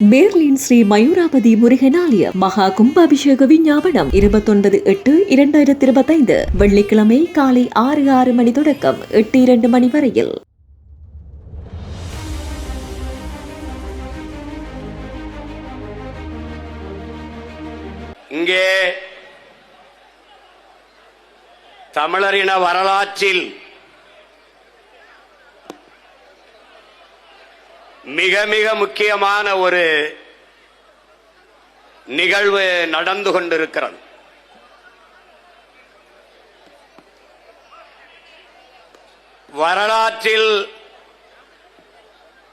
Berlin Sri Mayurapathi Murugan மகா கும்பாபிஷேக விஞ்ஞாபனம் இருபத்தொன்பது எட்டு இரண்டாயிரத்தி இருபத்தைந்து வெள்ளிக்கிழமை காலை ஆறு ஆறு மணி தொடக்கம் எட்டு இரண்டு மணி வரையில் இங்கே தமிழரின வரலாற்றில் மிக மிக முக்கியமான ஒரு நிகழ்வு நடந்து கொண்டிருக்கிறது. வரலாற்றில்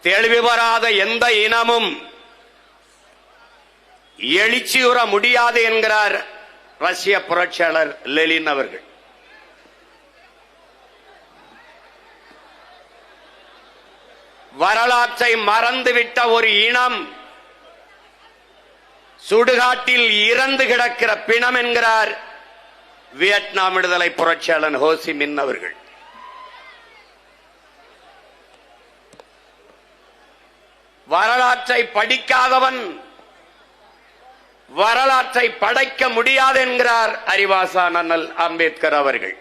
தெளிவு பெறாத எந்த இனமும் எழுச்சியுற முடியாது என்கிறார் ரஷ்ய புரட்சியாளர் லெலின் அவர்கள். வரலாற்றை மறந்துவிட்ட ஒரு இனம் சுடுகாட்டில் இறந்து கிடக்கிற பிணம் என்கிறார் வியட்நாம் விடுதலை புரட்சியாளன் ஹோசி மின் அவர்கள். வரலாற்றை படிக்காதவன் வரலாற்றை படைக்க முடியாது என்கிறார் அறிவாசா நன்னல் அம்பேத்கர் அவர்கள்.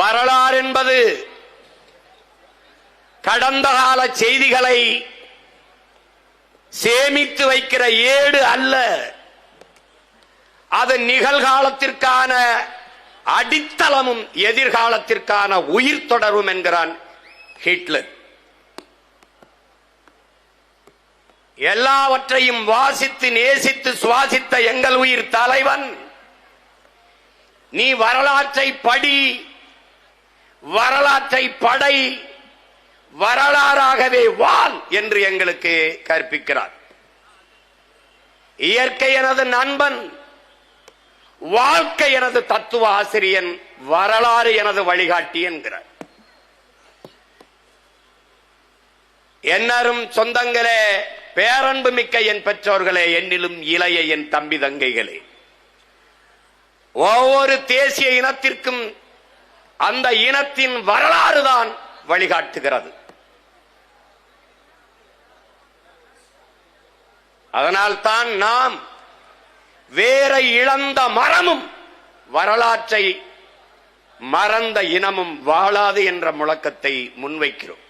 வரலாறு என்பது கடந்த கால செய்திகளை சேமித்து வைக்கிற ஏடு அல்ல. அது நிகழ்காலத்திற்கான அடித்தளமும் எதிர்காலத்திற்கான உயிர் தொடரும் என்கிறான் ஹிட்லர். எல்லாவற்றையும் வாசித்து நேசித்து சுவாசித்த எங்கள் உயிர் தலைவன். நீ வரலாற்றை படி வரலாற்றை படை வரலாறாகவே வாழ் என்று எங்களுக்கு கற்பிக்கிறார். இயற்கை எனது நண்பன் வாழ்க்கை எனது தத்துவ ஆசிரியன் வரலாறு எனது வழிகாட்டி என்கிறார். என்னரும் சொந்தங்களே பேரன்பு மிக்க என் பெற்றோர்களே என்னிலும் இளைய என் தம்பி தங்கைகளே. ஒவ்வொரு தேசிய இனத்திற்கும் அந்த இனத்தின் வரலாறு தான் வழிகாட்டுகிறது. அதனால்தான் நாம் வேற இழந்த மரமும் வரலாற்றை மறந்த இனமும் வாழாது என்ற முழக்கத்தை முன்வைக்கிறோம்.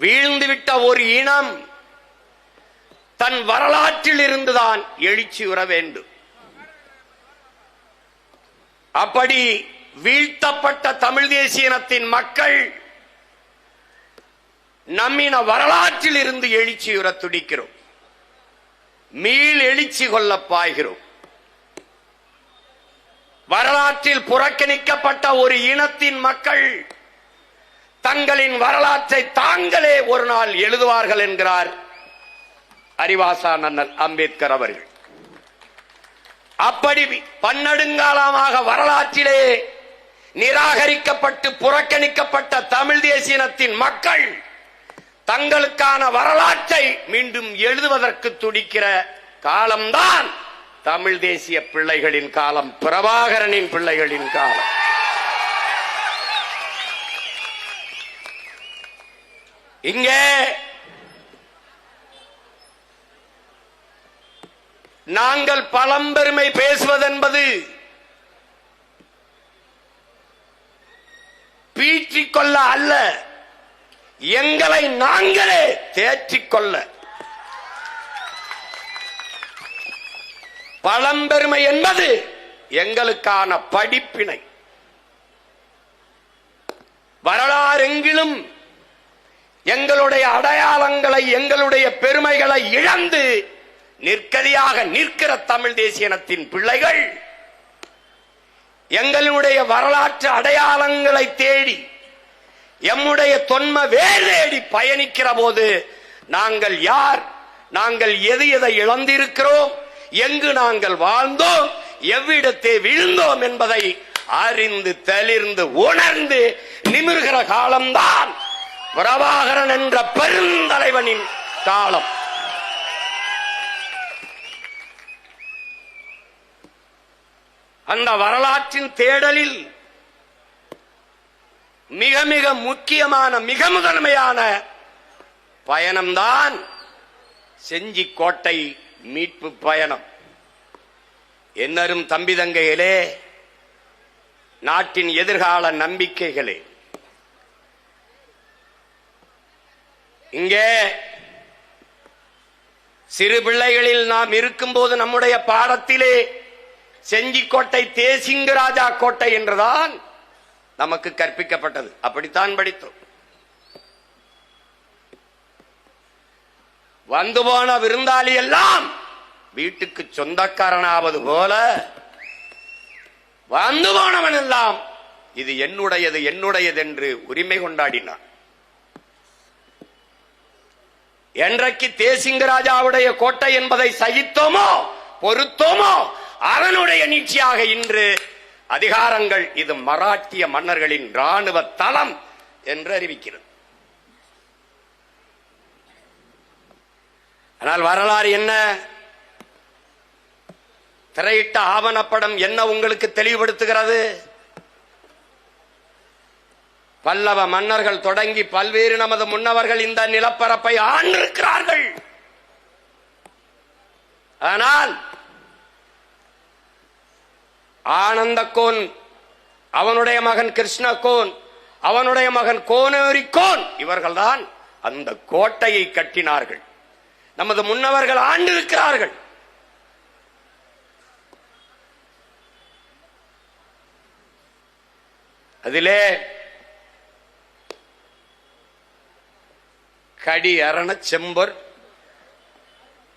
வீழ்ந்துவிட்ட ஒரு இனம் தன் வரலாற்றில் இருந்துதான் எழுச்சி உற வேண்டும். அப்படி வீழ்த்தப்பட்ட தமிழ் தேசிய இனத்தின் மக்கள் நம்மின வரலாற்றில் இருந்து எழுச்சியுற துடிக்கிறோம். மீள் எழுச்சி கொள்ள பாய்கிறோம். வரலாற்றில் புறக்கணிக்கப்பட்ட ஒரு இனத்தின் மக்கள் தங்களின் வரலாற்றை தாங்களே ஒரு நாள் எழுதுவார்கள் என்கிறார் அறிவாசா நன்னல் அம்பேத்கர் அவர்கள். அப்படி பன்னெடுங்காலமாக வரலாற்றிலே நிராகரிக்கப்பட்டு புறக்கணிக்கப்பட்ட தமிழ் தேசியனத்தின் மக்கள் தங்களுக்கான வரலாற்றை மீண்டும் எழுதுவதற்கு துடிக்கிற காலம்தான் தமிழ் தேசிய பிள்ளைகளின் காலம் பிரபாகரனின் பிள்ளைகளின் காலம். இங்கே நாங்கள் பழம்பெருமை பேசுவதென்பது பீற்றிக்கொள்ள அல்ல எங்களை நாங்களே தேற்றிக்கொள்ள. பழம்பெருமை என்பது எங்களுக்கான படிப்பினை. வரலாறெங்கிலும் எங்களுடைய அடையாளங்களை எங்களுடைய பெருமைகளை இழந்து நிற்கதியாக நிற்கிற தமிழ் தேசிய இனத்தின் பிள்ளைகள் எங்களுடைய வரலாற்று அடையாளங்களை தேடி எம்முடைய தொன்ம வேர் தேடி பயணிக்கிற போது நாங்கள் யார் நாங்கள் எது எதை இழந்திருக்கிறோம் எங்கு நாங்கள் வாழ்ந்தோம் எவ்விடத்தை விழுந்தோம் என்பதை அறிந்து தெளிர்ந்து உணர்ந்து நிமிர்கிற காலம்தான் பிரபாகரன் என்ற பெருந்தலைவனின் காலம். அந்த வரலாற்றின் தேடலில் மிக மிக முக்கியமான மிக முதன்மையான பயணம்தான் செஞ்சி கோட்டை மீட்பு பயணம். என்னரும் தம்பி தங்கைகளே நாட்டின் எதிர்கால நம்பிக்கைகளே. இங்கே சிறு பிள்ளைகளில் நாம் இருக்கும்போது நம்முடைய பாடத்திலே செஞ்சிக்கோட்டை தேசிங்கராஜா கோட்டை என்றுதான் நமக்கு கற்பிக்கப்பட்டது. அப்படித்தான் படித்தோம். வந்து போன விருந்தாளி எல்லாம் வீட்டுக்கு சொந்தக்காரனாவது போல வந்து போனவன் எல்லாம் இது என்னுடையது என்னுடையது என்று உரிமை கொண்டாடினான். என்றைக்கு தேசிங்கராஜாவுடைய கோட்டை என்பதை சகித்தோமோ பொறுத்தோமோ அவனுடைய நீட்சியாக இன்று அதிகாரங்கள் இது மராட்டிய மன்னர்களின் ராணுவ தளம் என்று அறிவிக்கிறது. ஆனால் வரலாறு என்ன? திரையிட்ட ஆவணப்படம் என்ன உங்களுக்கு தெளிவுபடுத்துகிறது? பல்லவ மன்னர்கள் தொடங்கி பல்வேறு நமது முன்னவர்கள் இந்த நிலப்பரப்பை ஆண்டிருக்கிறார்கள். ஆனால் ஆனந்த கோன் அவனுடைய மகன் கிருஷ்ணகோன் அவனுடைய மகன் கோனேரிக்கோன் இவர்கள்தான் அந்த கோட்டையை கட்டினார்கள். நமது முன்னவர்கள் ஆண்டிருக்கிறார்கள். அதிலே கடி அரண செம்பர்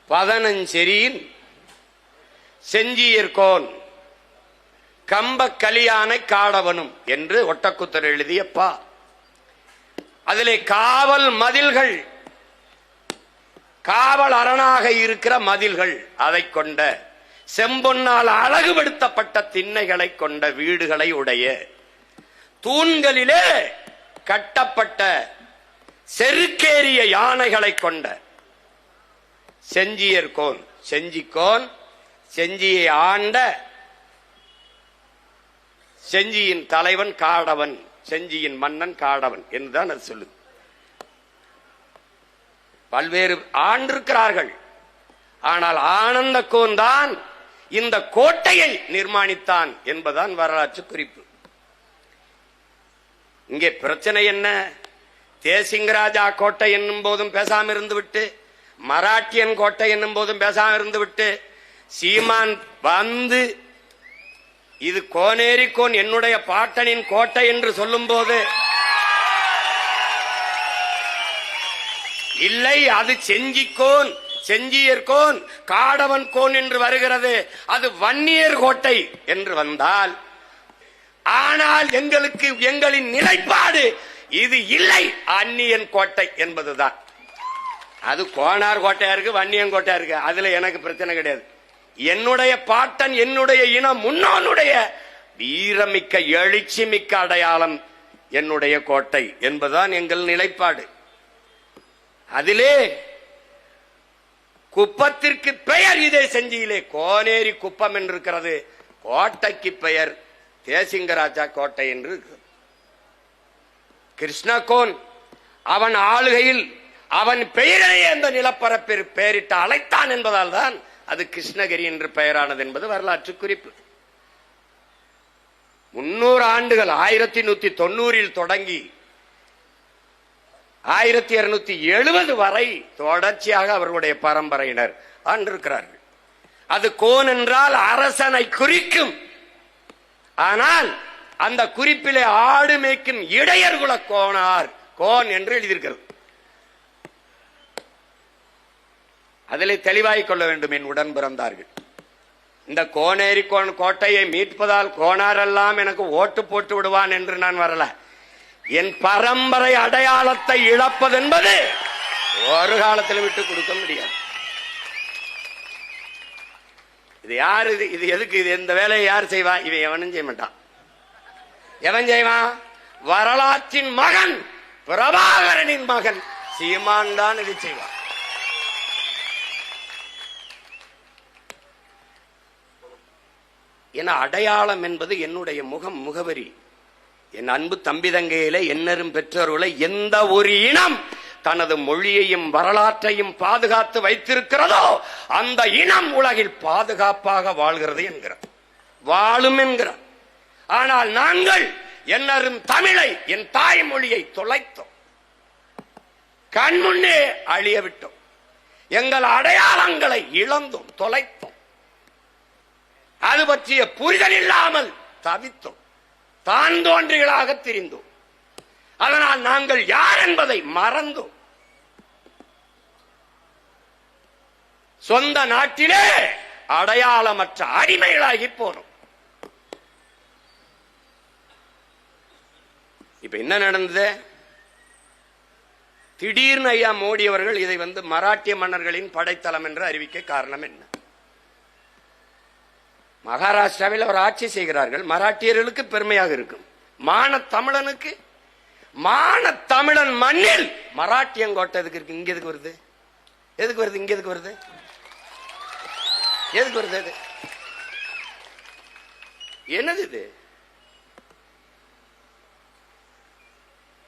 பதனஞ்செரியின் செஞ்சியர்கோன். கம்ப கலியானை காடவனும் என்று ஒட்டக்குத்தர் எழுதிய பா. அதிலே காவல் மதில்கள் காவல் அரணாக இருக்கிற மதில்கள் அதை கொண்ட செம்பொன்னால் அழகுபடுத்தப்பட்ட திண்ணைகளை கொண்ட வீடுகளை உடைய தூண்களிலே கட்டப்பட்ட செருக்கேறிய யானைகளை கொண்ட செஞ்சியர்கோன் செஞ்சிக்கோன் செஞ்சியை ஆண்ட செஞ்சியின் தலைவன் காடவன் செஞ்சியின் மன்னன் காடவன் என்றுதான் அது சொல்லுது. பல்வேறு ஆண்டிருக்கிறார்கள் ஆனால் ஆனந்த கோன் தான் இந்த கோட்டையை நிர்மாணித்தான் என்பதான் வரலாற்று குறிப்பு. இங்கே பிரச்சனை என்ன? தேசிங்கராஜா கோட்டை என்னும் போதும் பேசாம இருந்து விட்டு மராட்டியன் கோட்டை என்னும் போதும் பேசாம இருந்து விட்டு சீமான் வந்து இது கோனேரிக்கோன் என்னுடைய பாட்டனின் கோட்டை என்று சொல்லும் போது இல்லை அது செஞ்சிக்கோன் செஞ்சியர்கோன் காடவன் கோன் என்று வருகிறது. அது வன்னியர் கோட்டை என்று வந்தால் ஆனால் எங்களுக்கு எங்களின் நிலைப்பாடு இது இல்லை அந்நியன் கோட்டை என்பதுதான். அது கோனார் கோட்டையா இருக்கு வன்னியன் கோட்டையா இருக்கு அதுல எனக்கு பிரச்சனை கிடையாது. என்னுடைய பாட்டன் என்னுடைய இனம் முன்னோனுடைய வீரமிக்க எழுச்சி மிக்க அடையாளம் என்னுடைய கோட்டை என்பதுதான் எங்கள் நிலைப்பாடு. அதிலே குப்பத்திற்கு பெயர் இதே செஞ்சியிலே. கோனேரி குப்பம் என்று இருக்கிறது கோட்டைக்கு பெயர் தேசிங்கராஜா கோட்டை என்று கிருஷ்ணகோன் அவன் ஆளுகையில் அவன் பெயரையே அந்த நிலப்பரப்பில் பெயரிட்டு அழைத்தான் என்பதால் தான் அது கிருஷ்ணகிரி என்று பெயரானது என்பது வரலாற்று குறிப்பு. முன்னூறு ஆண்டுகள் ஆயிரத்தி நூத்தி தொண்ணூறில் தொடங்கி ஆயிரத்தி இருநூத்தி எழுபது வரை தொடர்ச்சியாக அவர்களுடைய பரம்பரையினர் ஆண்டிருக்கிறார்கள். அது கோன் என்றால் அரசனை குறிக்கும். ஆனால் அந்த குறிப்பிலே ஆடு மேய்க்கும் இடையர்குல கோனார் கோன் என்று எழுதியிருக்கிறது. அதில் தெளிவாய் கொள்ள வேண்டும் என் உடன் பிறந்தார்கள். இந்த கோனேரி கோன் கோட்டையை மீட்பதால் கோணாரெல்லாம் எனக்கு ஓட்டு போட்டு விடுவான் என்று நான் வரல. என் பரம்பரை அடையாளத்தை இழப்பது என்பது ஒரு காலத்தில் விட்டு கொடுக்க முடியாது. இது யாரு இது? இது எதுக்கு இது? இந்த வேலையை யார் செய்வா? இவன் எவனும் செய்ய மாட்டான். எவன் செய்வான் வரலாற்றின் மகன் பிரபாகரனின் மகன். சீமான் தான் இதை செய்வான். என அடையாளம் என்பது என்னுடைய முகம் முகவரி. என் அன்பு தம்பி தங்கையில என்னரும் பெற்றோர்களை எந்த ஒரு இனம் தனது மொழியையும் வரலாற்றையும் பாதுகாத்து வைத்திருக்கிறதோ அந்த இனம் உலகில் பாதுகாப்பாக வாழ்கிறது என்கிறார். வாழும் என்கிறார். ஆனால் நாங்கள் என்னரும் தமிழை என் தாய்மொழியை தொலைத்தோம். கண்முன்னே அழிய விட்டோம். எங்கள் அடையாளங்களை இழந்தோம் தொலைத்தோம். அது பற்றிய புரிதல் இல்லாமல் தவித்தோம். தான் தோன்றிகளாக திரிந்தோம். அதனால் நாங்கள் யார் என்பதை மறந்தோம். சொந்த நாட்டிலே அடையாளமற்ற அடிமைகளாகி போனோம். இப்ப என்ன நடந்தது? திடீர்னு ஐயா மோடி அவர்கள் இதை வந்து மராட்டிய மன்னர்களின் படைத்தளம் என்று அறிவிக்க காரணம் என்ன? மகாராஷ்டிராவில் அவர் ஆட்சி செய்கிறார்கள். மராட்டியர்களுக்கு பெருமையாக இருக்கும். மான தமிழனுக்கு மான தமிழன் மண்ணில் மராட்டியங்கோட்டை எதுக்கு இருக்கு? இங்க எதுக்கு வருது? எதுக்கு வருது? இங்க எதுக்கு வருது? எதுக்கு வருது அது? என்னது இது?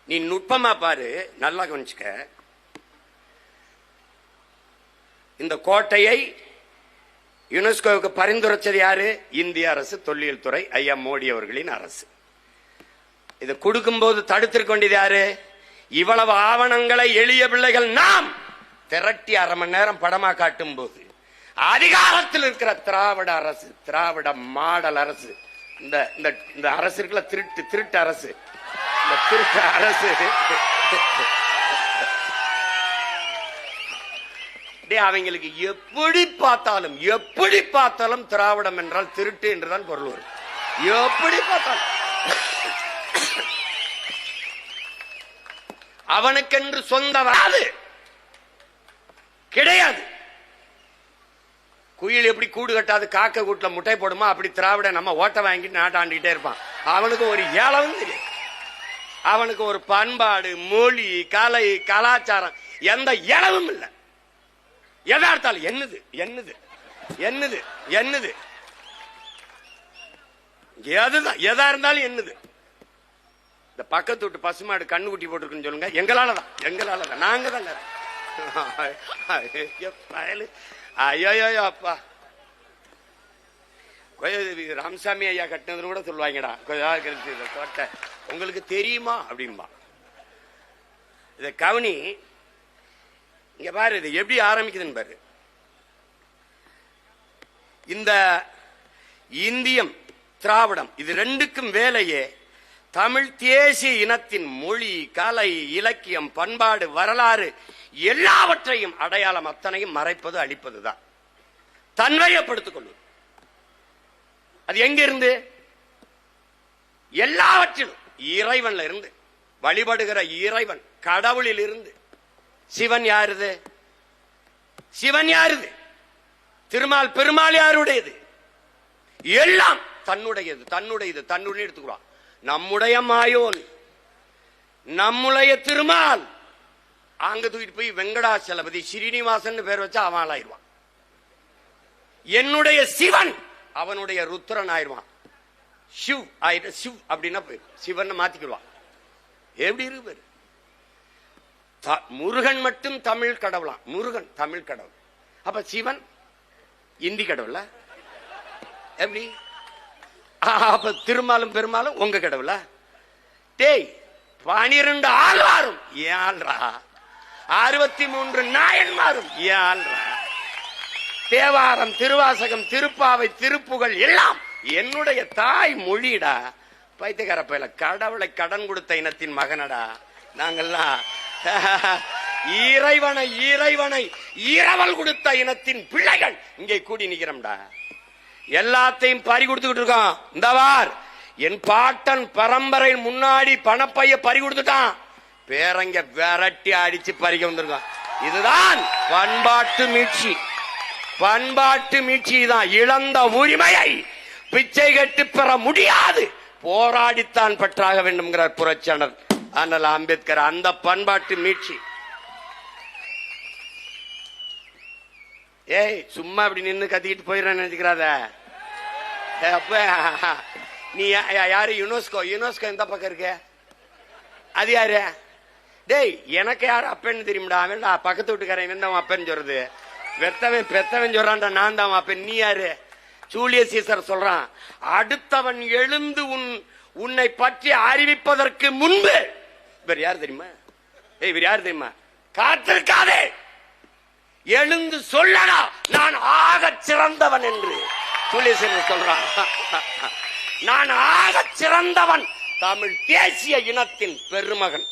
நீ நுட்பமா பாரு. நல்லா கவனிச்சுக்க. இந்த கோட்டையை யுனெஸ்கோவுக்கு பரிந்துரைச்சது யாரு? இந்திய அரசு தொல்லியல் துறை ஐயா மோடி அவர்களின் அரசு. இதை கொடுக்கும்போது தடுத்திருக்க வேண்டியது யாரு? இவ்வளவு ஆவணங்களை எளிய பிள்ளைகள் நாம் திரட்டி அரை மணி நேரம் படமா காட்டும் போது அதிகாரத்தில் இருக்கிற திராவிட அரசு திராவிட மாடல் அரசு இந்த இந்த இந்த அரசு இருக்குல்ல திருட்டு திருட்டு அரசு. இந்த திருட்டு அரசு. டே அவங்களுக்கு எப்படி பார்த்தாலும் எப்படி பார்த்தாலும் திராவிடம் என்றால் திருட்டு என்றுதான் பொருள் வரும். எப்படி பார்த்தாலும். அவனுக்கென்று சொந்த வராது. கிடையாது. குயில் எப்படி கூடு கட்டாது காக்க கூட்டுல முட்டை போடுமா அப்படி திராவிட நம்ம ஓட்ட வாங்கிட்டு நாட்டாண்டிக்கிட்டே இருப்பான். அவனுக்கு ஒரு ஏழவும் தெரியும் அவனுக்கு ஒரு பண்பாடு மொழி கலை கலாச்சாரம் எந்த இளவும் இல்லை. எதார்த்தால் என்னது என்னது என்னது என்னது? எதுதான் எதா இருந்தாலும் என்னது? இந்த பக்கத்து வீட்டு பசுமாடு கண்ணு குட்டி போட்டுருக்குன்னு சொல்லுங்க. எங்களால தான் எங்களால தான் நாங்க தாங்க ஐயோ, அப்பா. ராமசாமி ஐயா கட்டினதுன்னு கூட சொல்லுவாங்கடா. கொஞ்சம் இந்த கோட்டை. உங்களுக்கு தெரியுமா அப்படின்பா. இத கவனி இங்க பாரு இது எப்படி ஆரம்பிக்குதுன்னு பாரு. இந்த இந்தியம் திராவிடம் இது ரெண்டுக்கும் வேலையே. தமிழ் தேசிய இனத்தின் மொழி கலை இலக்கியம் பண்பாடு வரலாறு எல்லாவற்றையும் அடையாளம் அத்தனையும் மறைப்பது அழிப்பதுதான் தன்மையப்படுத்திக் கொள்வது அது எங்க இருந்து? எல்லாவற்றிலும் இறைவன்ல இருந்து. வழிபடுகிற இறைவன் கடவுளில் இருந்து. சிவன் யாருது? சிவன் யாருது? திருமால் பெருமாள் யாருடையது? எல்லாம் தன்னுடையது தன்னுடையது தன்னுடைய எடுத்துக்கிறான் நம்முடைய மாயோன் நம்முடைய திருமால். அங்க தூக்கிட்டு போய் வெங்கடாச்சலபதி ஸ்ரீனிவாசன் பேர் வச்சா அவன் ஆயிடுவான் என்னுடைய சிவன் அவனுடைய ருத்ரன் ஆயிடுவான் சிவ் ஆயிட்டு சிவ் அப்படின்னா போயிடும். சிவன் மாத்திக்கிடுவான். எப்படி இருக்கு பேரு? த- முருகன் மட்டும் தமிழ் கடவுளாம் முருகன் தமிழ் கடவுள். அப்ப சிவன்? இந்தி கடவுள? எப்படி? அப்ப திருமாலும் பெருமாளும் உங்க கடவுளா? டேய் பனிரெண்டு ஆழ்வாரும் ஏழ்ரா அறுபத்தி மூன்று நாயன்மாரும் ஏழ்ரா தேவாரம் திருவாசகம் திருப்பாவை திருப்புகழ் எல்லாம் என்னுடைய தாய் மொழிடா. பைத்தியக்கார பயில கடவுளை கடன் கொடுத்த இனத்தின் மகனடா. நாங்கள்லாம் இறைவனை இறைவனை இரவல் கொடுத்த இனத்தின் பிள்ளைகள் இங்கே கூடி நிக்கிறோம்டா எல்லாத்தையும் பறி கொடுத்துக்கிட்டு இருக்கோம் இந்தவார் என் பாட்டன் பரம்பரை முன்னாடி பணப்பைய பறி கொடுத்துட்டான். பேரங்க விரட்டி அடிச்சு பறிக்க வந்திருக்கான். இதுதான் பண்பாட்டு மீட்சி. பண்பாட்டு மீட்சி தான் இழந்த உரிமையை பிச்சை கட்டு பெற முடியாது. போராடித்தான் பெற்றாக வேண்டும்ங்கிறார் புரட்சியாளர். ஆனால் அம்பேத்கர் அந்த பண்பாட்டு மீட்சி. ஏய் சும்மா அப்படி நின்னு கத்திக்கிட்டு போயிடுறேன்னு நினைச்சுக்கிறாத. அப்ப நீ யாரு? யுனெஸ்கோ யுனெஸ்கோ எந்த பக்கம் இருக்க? அது யாரு? டேய் எனக்கு யாரு அப்பன்னு தெரியும்டா. அவன்டா பக்கத்து வீட்டுக்காரன் இவன் தான் அப்பன்னு சொல்றது. வெத்தவன் பெத்தவன் சொல்றான்டா நான் தான் அப்பன். நீ யாரு? சூழிய சீசர் சொல்றான் அடுத்தவன் எழுந்து உன் உன்னை பற்றி அறிவிப்பதற்கு முன்பு இவர் யார் தெரியுமா? ஏய் இவர் யார் தெரியுமா? காத்திருக்காதே! எழுந்து சொல்லடா! நான் ஆக சிறந்தவன் என்று. ஜூலிய சொல்றான். நான் ஆக சிறந்தவன். தமிழ் தேசிய இனத்தின் பெருமகன்.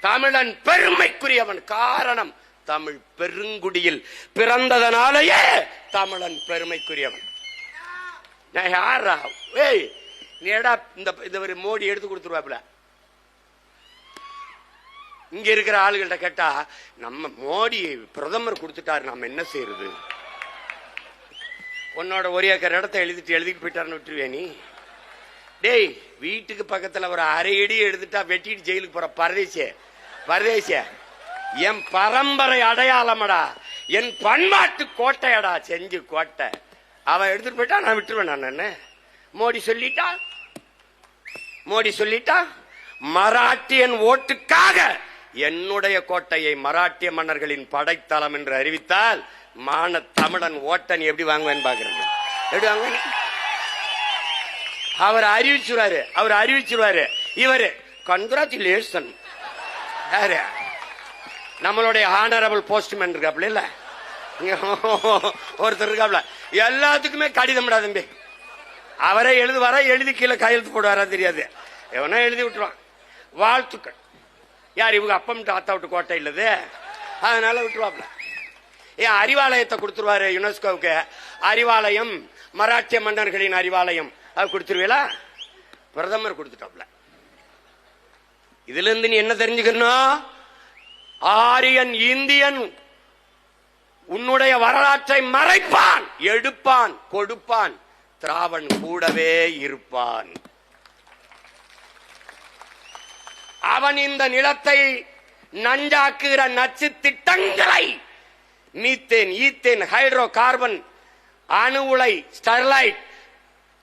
தமிழன் பெருமைக்குரியவன். காரணம் தமிழ் பெருங்குடியில் பிறந்ததனாலேயே தமிழன் பெருமைக்குரியவன். நான் யாரா? ஏய் நீடா இந்த இந்த ஒரு மோடி எடுத்து கொடுத்துருவாப்ல இங்க இருக்கிற ஆளுகள்ட்ட கேட்டா நம்ம மோடி பிரதமர் கொடுத்துட்டாரு நம்ம என்ன செய்யறது உன்னோட ஒரு ஏக்கர் இடத்த எழுதிட்டு எழுதிட்டு போயிட்டாருன்னு விட்டுருவே நீ? டேய் வீட்டுக்கு பக்கத்துல ஒரு அரை அடி எடுத்துட்டா வெட்டிட்டு ஜெயிலுக்கு போற பரதேசிய பரதேசிய என் பரம்பரை அடையாளமடா என் பண்பாட்டு கோட்டையடா செஞ்சு கோட்டை. அவன் எடுத்துட்டு போயிட்டா நான் விட்டுருவேன் நான் என்ன? மோடி சொல்லிட்டா? மோடி சொல்லிட்டா? மராட்டியன் ஓட்டுக்காக என்னுடைய கோட்டையை மராட்டிய மன்னர்களின் படைத்தளம் என்று அறிவித்தால் மான தமிழன் ஓட்டன் எப்படி வாங்குவேன் பாக்குறேன் எப்படி வாங்குவேன்? அவர் அறிவிச்சிருவாரு அவர் அறிவிச்சிருவாரு. இவரு கன்கிராச்சுலேஷன் யாரு? நம்மளுடைய ஹானரபிள் போஸ்ட்மேன் இருக்காப்ல இல்ல? ஒருத்தர் இருக்காப்ல எல்லாத்துக்குமே கடிதம் தம்பி. அவரே எழுதுவாரா எழுதி கீழே கையெழுத்து போடுவாரா தெரியாது. எவனா எழுதி விட்டுருவான். வாழ்த்துக்கள். யார் இவங்க அப்பம் தாத்தா விட்டு கோட்டை இல்லது? அதனால விட்டுருவாப்ல. ஏன் அறிவாலயத்தை கொடுத்துருவாரு யுனெஸ்கோவுக்கு. அறிவாலயம் மராட்டிய மன்னர்களின் அறிவாலயம். அது கொடுத்துருவீங்களா பிரதமர் கொடுத்துட்டாப்ல. இதுல இருந்து நீ என்ன தெரிஞ்சுக்கணும் ஆரியன் இந்தியன் உன்னுடைய வரலாற்றை மறைப்பான் எடுப்பான் கொடுப்பான் திராவன் கூடவே இருப்பான். அவன் இந்த நிலத்தை நஞ்சாக்குகிற நச்சு திட்டங்களை மீத்தேன் ஈத்தேன் ஹைட்ரோ கார்பன் அணு உலை ஸ்டெர்லைட்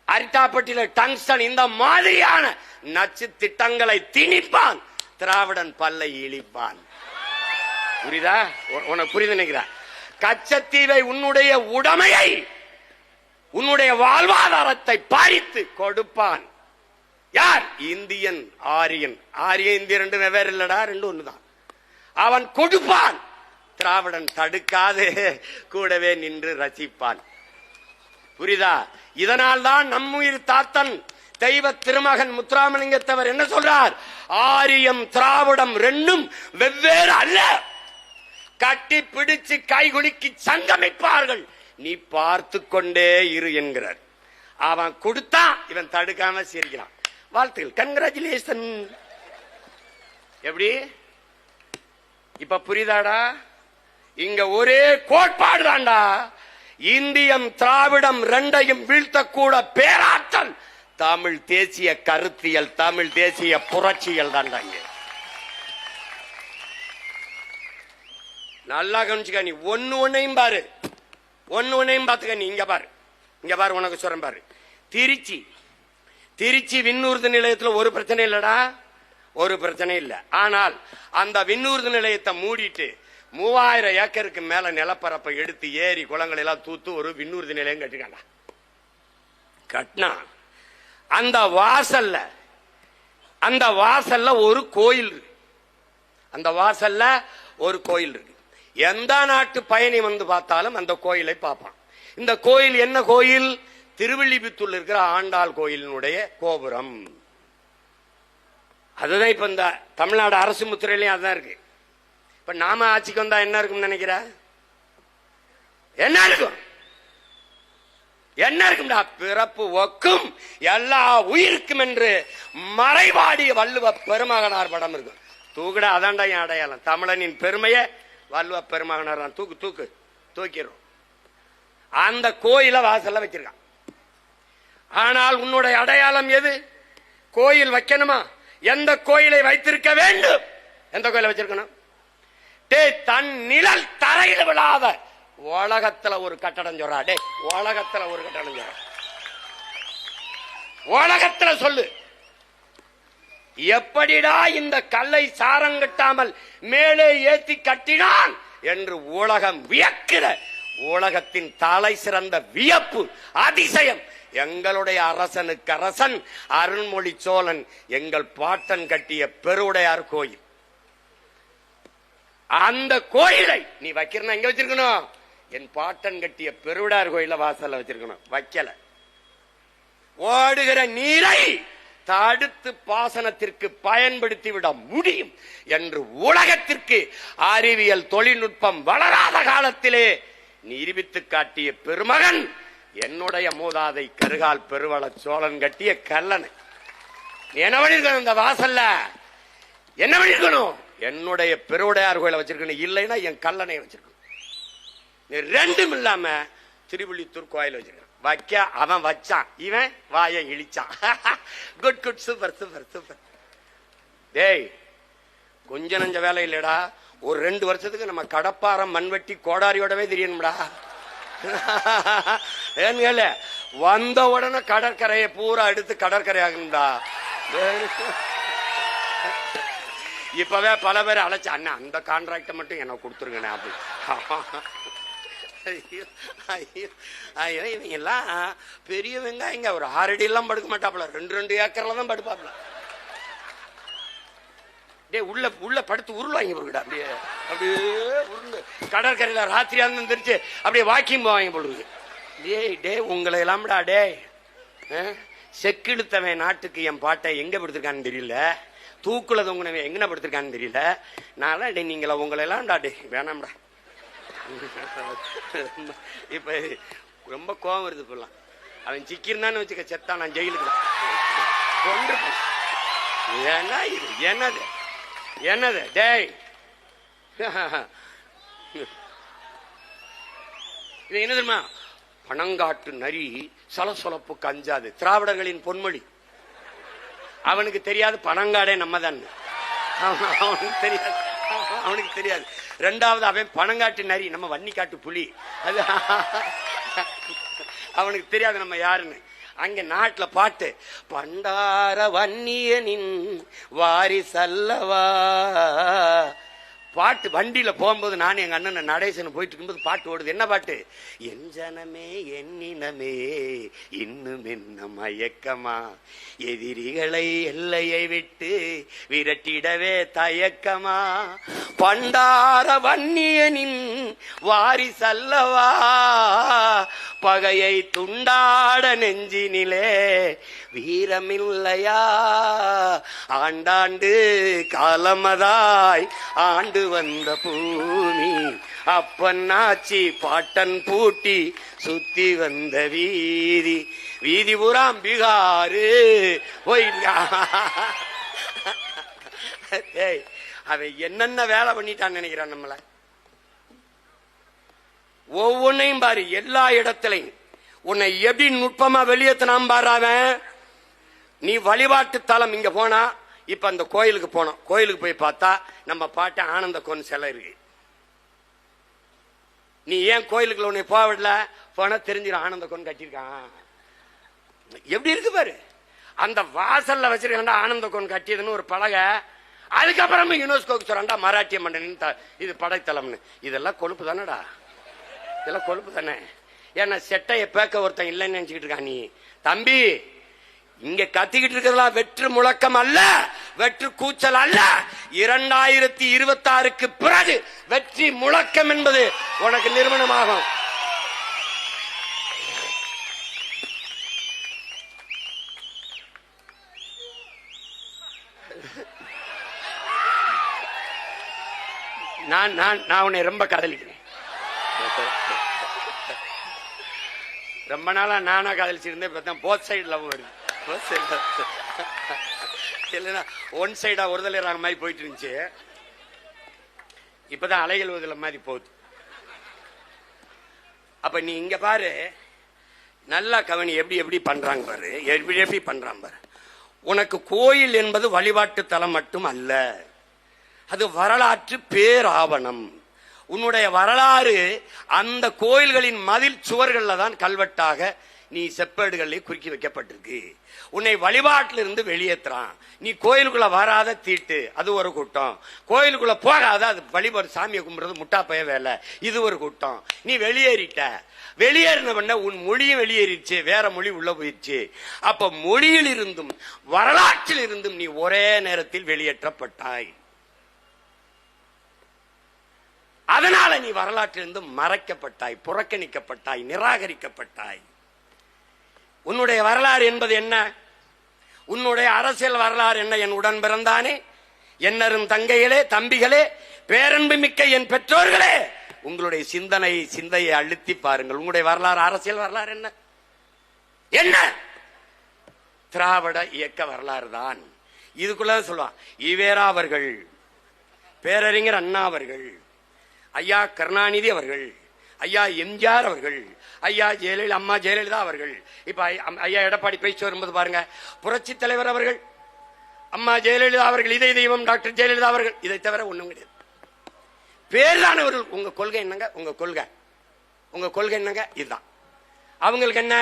அரிட்டாப்பட்டியில டங்ஸ்டன் இந்த மாதிரியான நச்சு திட்டங்களை திணிப்பான். திராவிடன் பல்லை இழிப்பான். புரியுதா? உனக்கு புரியுது நினைக்கிறா கச்சத்தீவை உன்னுடைய உடமையை உன்னுடைய வாழ்வாதாரத்தை பறித்து கொடுப்பான். யார்? இந்தியன் ஆரியன். ஆரிய இந்திய ரெண்டு வெவ்வேறு இல்லடா ரெண்டு ஒண்ணுதான். அவன் கொடுப்பான். திராவிடன் தடுக்காது கூடவே நின்று ரசிப்பான். புரியுதா? இதனால் தான் நம்முயிர் தாத்தன் தெய்வ திருமகன் முத்துராமலிங்கத்தவர் என்ன சொல்றார்? ஆரியம் திராவிடம் ரெண்டும் வெவ்வேறு அல்ல. கட்டி பிடிச்சு கைகுலுக்கி சங்கமிப்பார்கள். நீ பார்த்து கொண்டே இரு என்கிறார். அவன் கொடுத்தா இவன் தடுக்காம சிரிக்கிறான். வாழ்த்துக்கள் கங்க்ராச்சுலேஷன் எப்படி? இப்ப புரியுதாடா? இங்க ஒரே கோட்பாடு தான்டா இந்தியம் திராவிடம் ரெண்டையும் வீழ்த்தக்கூட பேராற்றல். தமிழ் தேசிய கருத்தியல் தமிழ் தேசிய புரட்சியல் தான்டா இங்க. நல்லா கவனிச்சுக்க நீ. ஒன்னு ஒன்னையும் பாரு. ஒன்னு ஒன்னையும் பார்த்துக்க நீ. இங்க பாரு. இங்க பாரு உனக்கு சொல்றேன் பாரு. திருச்சி. திருச்சி விண்ணூர்தி நிலையத்தில் ஒரு பிரச்சனை இல்லடா. ஒரு பிரச்சனை இல்லை. ஆனால் அந்த விண்ணூர்தி நிலையத்தை மூடிட்டு மூவாயிரம் ஏக்கருக்கு மேல நிலப்பரப்பை எடுத்து ஏரி குளங்கள் எல்லாம் தூத்து ஒரு விண்ணூர்தி நிலையம் கட்டிருக்காங்க கட்டினா அந்த வாசல்ல அந்த வாசல்ல ஒரு கோயில் இருக்கு. அந்த வாசல்ல ஒரு கோயில் இருக்கு. எந்த நாட்டு பயணி வந்து பார்த்தாலும் அந்த கோயிலை பார்ப்பான். இந்த கோயில் என்ன கோயில்? திருவில்லிபுத்தூர்ல இருக்கிற ஆண்டாள் கோயிலினுடைய கோபுரம். அதுதான் இப்ப இந்த தமிழ்நாடு அரசு முத்திரையிலையும் அதுதான் இருக்கு. இப்ப நாம ஆட்சிக்கு வந்தா என்ன இருக்கும்னு நினைக்கிற? என்ன இருக்கும்? என்ன இருக்கும்டா? பிறப்பு ஒக்கும் எல்லா உயிருக்கும் என்று மறைவாடிய வள்ளுவ பெருமகனார் படம் இருக்கும். தூக்குடா அதான்டா என் அடையாளம். தமிழனின் பெருமையை வள்ளுவ பெருமகனார் தான். தூக்கு தூக்கு தூக்கிடும் அந்த கோயில வாசல்ல வச்சிருக்கான். ஆனால் உன்னுடைய அடையாளம் எது? கோயில் வைக்கணுமா? எந்த கோயிலை வைத்திருக்க வேண்டும்? எந்த கோயிலை வச்சிருக்கணும்? டே தன் நிழல் தரையில் விழாத. உலகத்துல ஒரு கட்டடம் சொல்றா. டே உலகத்துல ஒரு கட்டடம் சொல்ற. உலகத்துல சொல்லு. எப்படிடா இந்த கல்லை சாரங்கட்டாமல் மேலே ஏத்தி கட்டினான் என்று உலகம் வியக்கிற. உலகத்தின் தலை சிறந்த வியப்பு அதிசயம் எங்களுடைய அரசனுக்கு அரசன் அருள்மொழி சோழன். எங்கள் பாட்டன் கட்டிய பெருவுடையார் கோயில். அந்த கோயிலை நீ வைக்கிறனா? எங்க வச்சிருக்கணும்? என் பாட்டன் கட்டிய பெருவுடையார் கோயில வாசல்ல வச்சிருக்கணும். வைக்கல. ஓடுகிற நீரை தடுத்து பாசனத்திற்கு பயன்படுத்தி விட முடியும் என்று உலகத்திற்கு அறிவியல் தொழில்நுட்பம் வளராத காலத்திலே நிரூபித்து காட்டிய பெருமகன் என்னுடைய மூதாதை கருகால் பெருவள சோழன் கட்டிய கல்லணை என்ன பண்ணிருக்கணும் இந்த வாசல்ல? என்ன பண்ணிருக்கணும்? என்னுடைய பெருவுடையார் கோயில வச்சிருக்கணும். இல்லைன்னா என் கல்லணை வச்சிருக்கணும். ரெண்டும் இல்லாம திருவள்ளித்தூர் கோயில் வச்சிருக்க வைக்க அவன் வச்சான். இவன் வாயை இழிச்சான். Good good super super super டேய் கொஞ்ச நஞ்ச வேலை இல்லடா. ஒரு ரெண்டு வருஷத்துக்கு நம்ம கடப்பாரம் மண்வெட்டி கோடாரியோடவே தெரியணும்டா. ஏன்னு கேளு வந்த உடனே கடற்கரையை பூரா எடுத்து கடற்கரை ஆகுண்டா இப்பவே பல பேர் அழைச்சு அண்ணா அந்த கான்ட்ராக்டை மட்டும் எனக்கு கொடுத்துருங்கண்ணே அப்படி. ஐயோ ஐயோ ஐயோ இவங்க எல்லாம் பெரிய வெங்காயங்க. ஒரு ஆறடி எல்லாம் படுக்க மாட்டாப்புல. ரெண்டு ரெண்டு ஏக்கர்ல தான் படுப்பாப்புல. டேய் உள்ள உள்ள படுத்து உருள்வாங்க போடுங்கடா அப்படியே. அப்படியே உருண்டு. கடற்கரையில ராத்திரியாக இருந்து தெரிச்சு அப்படியே வாக்கிங் வாங்கி போடுறது. டேய் டேய் உங்களை எல்லாம்டா டேய். ஆ? செக்கிழுத்தவன் நாட்டுக்கு என் பாட்டை எங்க படுத்திருக்கான்னு தெரியல. தூக்குல தொங்குனவன் எங்கன படுத்திருக்கான்னு தெரியல. நான் டே நீங்களா உங்களை எல்லாம்டா டே வேணாம்டா. இப்ப ரொம்ப கோவம் வருது இப்பெல்லாம். அவன் சிக்கிருந்தான்னு வச்சுக்க செத்தான் நான் ஜெயிலுக்கு தான். இது என்னது? என்னது? டேய். இது என்ன தெரியுமா? பணங்காட்டு நரி சலசொலப்பு கஞ்சாது. திராவிடர்களின் பொன்மொழி. அவனுக்கு தெரியாது பனங்காடே நம்ம தான் அவனுக்கு தெரியாது. அவனுக்கு தெரியாது. ரெண்டாவது அவன் பணங்காட்டு நரி நம்ம வன்னிக்காட்டு புலி. அது அவனுக்கு தெரியாது நம்ம யாருன்னு. அங்க நாட்டுல பாட்டு பண்டார வன்னியனின் வாரிசல்லவா பாட்டு வண்டியில போகும்போது நான் எங்க அண்ணன் நடேசன் போயிட்டு இருக்கும்போது பாட்டு ஓடுது. என்ன பாட்டு? என் ஜனமே என்னினமே இன்னும் என்ன மயக்கமா? எதிரிகளை எல்லையை விட்டு விரட்டிடவே தயக்கமா? பண்டார வன்னியனின் வாரிசல்லவா பகையை துண்டாட நெஞ்சினிலே வீரமில்லையா? ஆண்டாண்டு காலமதாய் ஆண்டு வந்த பூமி அப்பன்னாச்சி பாட்டன் பூட்டி சுத்தி வந்த வீதி. வீதி புறாம் பீகாரு ஏய் அவன் என்னென்ன வேலை பண்ணிட்டான்னு நினைக்கிறான் நம்மள? ஒவ்வொன்னையும் பாரு எல்லா இடத்துலையும். உன்னை எப்படி நுட்பமா வெளியேற்றினான் பாரு அவன். நீ வழிபாட்டு தலம் இங்க போனா இப்ப அந்த கோயிலுக்கு போனோம். கோயிலுக்கு போய் பார்த்தா நம்ம பாட்டு ஆனந்த கோன் சிலை இருக்கு. நீ ஏன் கோயிலுக்குள்ள உன்னை போக விடல? போனா தெரிஞ்சிடும் ஆனந்த கோன் கட்டியிருக்கான். எப்படி இருக்கு பாரு? அந்த வாசல்ல வச்சிருக்காண்டா ஆனந்த கோன் கட்டியதுன்னு ஒரு பலகை. அதுக்கப்புறமா யுனெஸ்கோக்கு சொல்றாண்டா மராட்டிய மன்னனின் த- இது படைத்தலம்னு இதெல்லாம் கொழுப்பு தானடா. இதெல்லாம் கொழுப்பு தானே. ஏன்னா செட்டையை பேக்க ஒருத்தன் இல்லைன்னு நினைச்சுக்கிட்டு இருக்கான் நீ. தம்பி இங்க கத்திக்கிட்டு இருக்கிறதெல்லாம் வெற்று முழக்கம் அல்ல வெற்று கூச்சல் அல்ல. இரண்டாயிரத்தி இருபத்தி ஆறுக்கு பிறகு வெற்றி முழக்கம் என்பது உனக்கு நிறுவனமாகும். நான் நான் நான் உன்னை ரொம்ப காதலிக்கிறேன். ரொம்ப நாளா நானா காதலிச்சிருந்தேன் இப்போ தான் போத் சைடு லவ் வருது. இல்லைன்னா ஒன் சைடா ஒருதலை மாதிரி போயிட்டு இருந்துச்சு. இப்பதான் அலைகள் உதல மாதிரி போகுது. அப்ப நீ இங்க பாரு. நல்லா கவனி எப்படி எப்படி பண்றாங்க பாரு. எப்படி எப்படி பண்றான் பாரு. உனக்கு கோயில் என்பது வழிபாட்டு தலம் மட்டும் அல்ல. அது வரலாற்று பேராவணம். உன்னுடைய வரலாறு அந்த கோயில்களின் மதில் சுவர்கள்ல தான் கல்வெட்டாக நீ செப்பேடுகளிலே குறுக்கி வைக்கப்பட்டிருக்கு. உன்னை வழிபாட்டிலிருந்து வெளியேற்றுறான் நீ கோயிலுக்குள்ள வராத தீட்டு அது ஒரு கூட்டம். கோயிலுக்குள்ள போகாத அது வழிபாடு சாமியை கும்பிடுறது முட்டாப்பைய வேலை. இது ஒரு கூட்டம். நீ வெளியேறிட்ட. வெளியேறின பண்ண உன் மொழியும் வெளியேறிடுச்சு வேற மொழி உள்ள போயிடுச்சு. அப்ப மொழியில் இருந்தும் வரலாற்றில் இருந்தும் நீ ஒரே நேரத்தில் வெளியேற்றப்பட்டாய். அதனால நீ வரலாற்றிலிருந்து மறைக்கப்பட்டாய் புறக்கணிக்கப்பட்டாய் நிராகரிக்கப்பட்டாய். உன்னுடைய வரலாறு என்பது என்ன? உன்னுடைய அரசியல் வரலாறு என்ன? என் உடன் பிறந்தானே என்னரும் தங்கைகளே தம்பிகளே பேரன்பு மிக்க என் பெற்றோர்களே! உங்களுடைய சிந்தனை சிந்தையை அழுத்தி பாருங்கள். உங்களுடைய வரலாறு அரசியல் வரலாறு என்ன? என்ன? திராவிட இயக்க வரலாறு தான். இதுக்குள்ள சொல்லுவான் ஈவேரா அவர்கள் பேரறிஞர் அண்ணா அவர்கள் ஐயா கருணாநிதி அவர்கள் ஐயா எம்ஜிஆர் அவர்கள் ஐயா ஜெயலலிதா அம்மா ஜெயலலிதா அவர்கள். இப்ப அம்- ஐயா எடப்பாடி பேச்சு வரும்போது பாருங்க புரட்சி தலைவர் அவர்கள் அம்மா ஜெயலலிதா அவர்கள் இதை தெய்வம் டாக்டர் ஜெயலலிதா அவர்கள் இதை தவிர ஒண்ணும் கிடையாது. பேர்தானவர்கள் உங்க கொள்கை என்னங்க? உங்க கொள்கை. உங்க கொள்கை என்னங்க? இதுதான். அவங்களுக்கு என்ன?